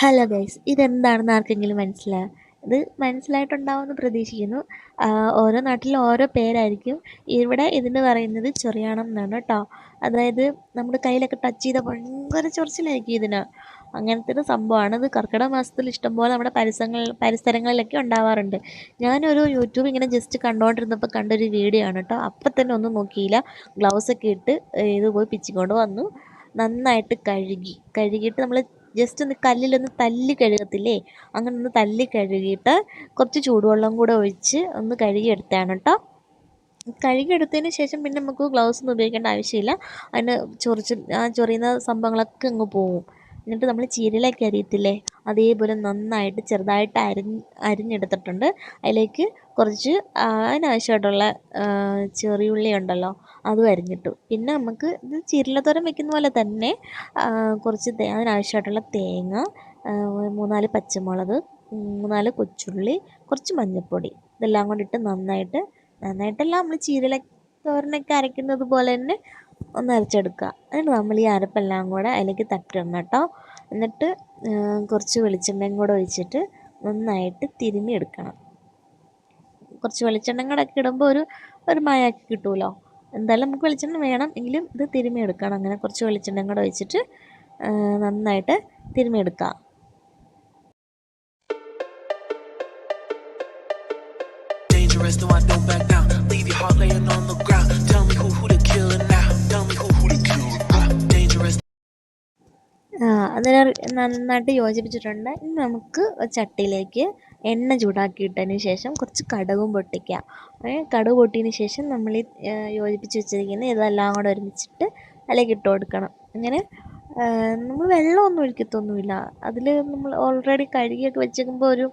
Hello guys ഇതെന്താണെന്ന് ആർക്കെങ്കിലും മനസ്സിലായോ ഇത് മനസ്സിലായിട്ടുണ്ടാവുമെന്ന് പ്രതീക്ഷിക്കുന്നു. ഓരോ നാട്ടിലും ഓരോ പേരായിരിക്കും. ഇവിടെ ഇതിന് പറയുന്നത് ചൊറിയണം എന്നാണ് കേട്ടോ അതായത് നമ്മുടെ കയ്യിലൊക്കെ ടച്ച് ചെയ്ത ഭയങ്കര ചൊറിച്ചിലായിരിക്കും ഇതിന്. അങ്ങനത്തെ ഒരു സംഭവമാണ്. ഇത് കർക്കിടക മാസത്തിൽ ഇഷ്ടംപോലെ നമ്മുടെ പരിസരങ്ങൾ പരിസരങ്ങളിലൊക്കെ ഉണ്ടാവാറുണ്ട്. ഞാനൊരു യൂട്യൂബ് ഇങ്ങനെ ജസ്റ്റ് കണ്ടുകൊണ്ടിരുന്നപ്പോൾ കണ്ടൊരു വീഡിയോ ആണ് കേട്ടോ അപ്പം തന്നെ ഒന്നും നോക്കിയില്ല. ഗ്ലൗസൊക്കെ ഇട്ട് ഇത് പോയി പിച്ചിക്കൊണ്ട് വന്നു. നന്നായിട്ട് കഴുകി. കഴുകിയിട്ട് നമ്മൾ ജസ്റ്റ് ഒന്ന് കല്ലിലൊന്ന് തല്ലി കഴുകത്തില്ലേ? അങ്ങനെ ഒന്ന് തല്ലി കഴുകിയിട്ട് കുറച്ച് ചൂടുവെള്ളം കൂടെ ഒഴിച്ച് ഒന്ന് കഴുകിയെടുത്താണ് കേട്ടോ. കഴുകിയെടുത്തതിന് ശേഷം പിന്നെ നമുക്ക് ഗ്ലൗസ് ഒന്നും ഉപയോഗിക്കേണ്ട ആവശ്യമില്ല. അതിന് ചൊറിച്ച് ആ ചൊറിയുന്ന സംഭവങ്ങളൊക്കെ അങ്ങ് പോവും. എന്നിട്ട് നമ്മൾ ചീരയിലേക്ക് അരിയത്തില്ലേ? അതേപോലെ നന്നായിട്ട് ചെറുതായിട്ട് അരിഞ്ഞ് അരിഞ്ഞെടുത്തിട്ടുണ്ട്. അതിലേക്ക് കുറച്ച് അതിനാവശ്യമായിട്ടുള്ള ചെറിയുള്ളി ഉണ്ടല്ലോ. അതും അരിഞ്ഞിട്ടു പിന്നെ നമുക്ക് ഇത് ചീരലത്തോരൻ വെക്കുന്ന പോലെ തന്നെ കുറച്ച് അതിനാവശ്യമായിട്ടുള്ള തേങ്ങ മൂന്നാൽ പച്ചമുളക് മൂന്നാൽ കൊച്ചുള്ളി കുറച്ച് മഞ്ഞൾപ്പൊടി ഇതെല്ലാം കൊണ്ടിട്ട് നന്നായിട്ട് നന്നായിട്ടല്ല നമ്മൾ ചീരല തോരനൊക്കെ അരയ്ക്കുന്നത് പോലെ തന്നെ ഒന്ന് അരച്ചെടുക്കുക. എന്നിട്ട് നമ്മൾ ഈ അരപ്പെല്ലാം കൂടെ അതിലേക്ക് തട്ടിടണം കേട്ടോ. എന്നിട്ട് കുറച്ച് വെളിച്ചെണ്ണയും കൂടെ ഒഴിച്ചിട്ട് നന്നായിട്ട് തിരുമ്മി എടുക്കണം കുറച്ച് വെളിച്ചെണ്ണയും കൂടെ ഒക്കെ ഇടുമ്പോൾ ഒരു ഒരു മായാക്കി കിട്ടുമല്ലോ എന്തായാലും നമുക്ക് വെളിച്ചെണ്ണ വേണം. എങ്കിലും ഇത് തിരുമിയെടുക്കണം അങ്ങനെ കുറച്ച് വെളിച്ചെണ്ണ കൂടെ വെച്ചിട്ട് നന്നായിട്ട് തിരുമിയെടുക്കാം അതിനെ നന്നായിട്ട് യോജിപ്പിച്ചിട്ടുണ്ട്. ഇനി നമുക്ക് ചട്ടിയിലേക്ക് എണ്ണ ചൂടാക്കിയിട്ടതിന് ശേഷം കുറച്ച് കടുകും പൊട്ടിക്കുക കടുക് പൊട്ടിയതിന് ശേഷം നമ്മൾ ഈ യോജിപ്പിച്ച് വെച്ചിരിക്കുന്ന ഇതെല്ലാം കൂടെ ഒരുമിച്ചിട്ട് അതിലേക്ക് ഇട്ട് കൊടുക്കണം. അങ്ങനെ നമ്മൾ വെള്ളമൊന്നും ഒഴിക്കത്തൊന്നുമില്ല. അതിൽ നമ്മൾ ഓൾറെഡി കഴുകിയൊക്കെ വെച്ചേക്കുമ്പോൾ ഒരു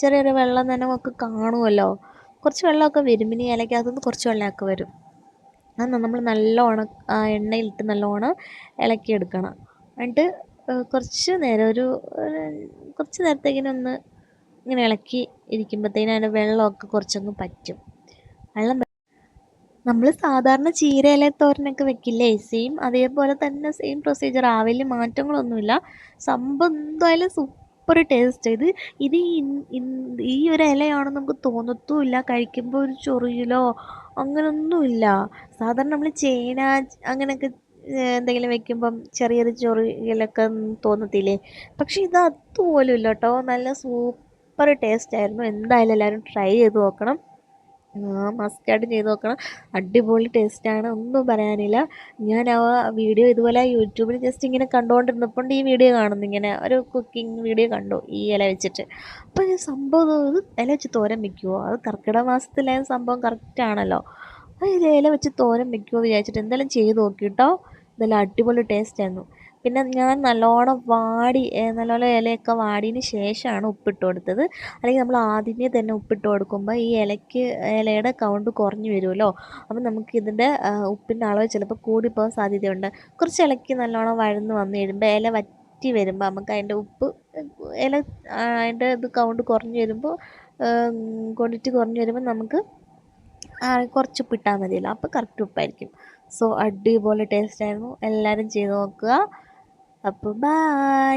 ചെറിയൊരു വെള്ളം തന്നെ നമുക്ക് കാണുമല്ലോ. കുറച്ച് വെള്ളമൊക്കെ വരും പിന്നെ ഇലക്കകത്തുനിന്ന് കുറച്ച് വെള്ളമൊക്കെ വരും. അത് നമ്മൾ നല്ലോണം എണ്ണയിലിട്ട് നല്ലോണം ഇളക്കിയെടുക്കണം. എന്നിട്ട് കുറച്ച് നേരം ഒരു കുറച്ച് നേരത്തേക്കിനൊന്ന് ഇങ്ങനെ ഇളക്കി ഇരിക്കുമ്പോഴത്തേനും അതിന്റെ വെള്ളമൊക്കെ കുറച്ചൊന്ന് പറ്റും. വെള്ളം നമ്മൾ സാധാരണ ചീര ഇല തോരനൊക്കെ വെക്കില്ലേ? സെയിം അതേപോലെ തന്നെ സെയിം പ്രൊസീജിയർ ആവില്ല മാറ്റങ്ങളൊന്നുമില്ല. സംഭവം എന്തായാലും സൂപ്പർ ടേസ്റ്റ് ഇത് ഇത് ഈ ഒരു ഇലയാണെന്ന് നമുക്ക് തോന്നത്തുമില്ല. കഴിക്കുമ്പോൾ ഒരു ചൊറിയിലോ അങ്ങനൊന്നുമില്ല. സാധാരണ നമ്മൾ ചേന അങ്ങനെയൊക്കെ എന്തെങ്കിലും വെക്കുമ്പം ചെറിയൊരു ചൊറിയിലൊക്കെ തോന്നത്തില്ലേ? പക്ഷേ ഇത് അതുപോലും ഇല്ല കേട്ടോ. നല്ല സൂപ്പർ ടേസ്റ്റ് ആയിരുന്നു. എന്തായാലും എല്ലാവരും ട്രൈ ചെയ്ത് നോക്കണം. മസ്റ്റായിട്ട് ചെയ്ത് നോക്കണം. അടിപൊളി ടേസ്റ്റാണ് ഒന്നും പറയാനില്ല. ഞാൻ ആ വീഡിയോ ഇതുപോലെ യൂട്യൂബിൽ ജസ്റ്റ് ഇങ്ങനെ കണ്ടുകൊണ്ടിരുന്നപ്പോൾ ഈ വീഡിയോ കാണുന്നു. ഇങ്ങനെ ഒരു കുക്കിംഗ് വീഡിയോ കണ്ടു. ഈ ഇല വെച്ചിട്ട്. അപ്പോൾ ഈ സംഭവം ഇത് ഇല വെച്ച് തോരൻ വെക്കുമോ അത് കർക്കിടക മാസത്തിലെ സംഭവം കറക്റ്റാണല്ലോ അപ്പോൾ ഇത് ഇല വെച്ച് തോരൻ വെക്കുമോ വിചാരിച്ചിട്ട് എന്തായാലും ചെയ്ത് നോക്കിയിട്ടോ ഇതെല്ലാം അടിപൊളി ടേസ്റ്റായിരുന്നു പിന്നെ ഞാൻ നല്ലോണം വാടി നല്ലോണം ഇലയൊക്കെ വാടിയതിന് ശേഷമാണ് ഉപ്പിട്ട് കൊടുത്തത്. അല്ലെങ്കിൽ നമ്മൾ ആദ്യമേ തന്നെ ഉപ്പിട്ട് കൊടുക്കുമ്പോൾ ഈ ഇലയ്ക്ക് ഇലയുടെ കൗണ്ട് കുറഞ്ഞു വരുമല്ലോ? അപ്പം നമുക്ക് ഇതിന്റെ ഉപ്പിന്റെ അളവ് ചിലപ്പോൾ കൂടിപ്പോകാൻ സാധ്യതയുണ്ട്. കുറച്ച് ഇലയ്ക്ക് നല്ലോണം വഴന്ന് വന്ന് കഴിയുമ്പോൾ ഇല വറ്റി വരുമ്പോൾ നമുക്ക് അതിന്റെ ഉപ്പ് ഇല അതിന്റെ ഇത് കൗണ്ട് കുറഞ്ഞു വരുമ്പോൾ ക്വാണ്ടിറ്റി കുറഞ്ഞു വരുമ്പോൾ നമുക്ക് കുറച്ച് ഉപ്പിട്ടാൽ മതിയല്ലോ. അപ്പോൾ കറക്റ്റ് ഉപ്പായിരിക്കും. സോ അടിപൊളി ടേസ്റ്റ് ആയിരുന്നു. എല്ലാവരും ചെയ്ത് നോക്കുക. അപ്പോൾ ബായ്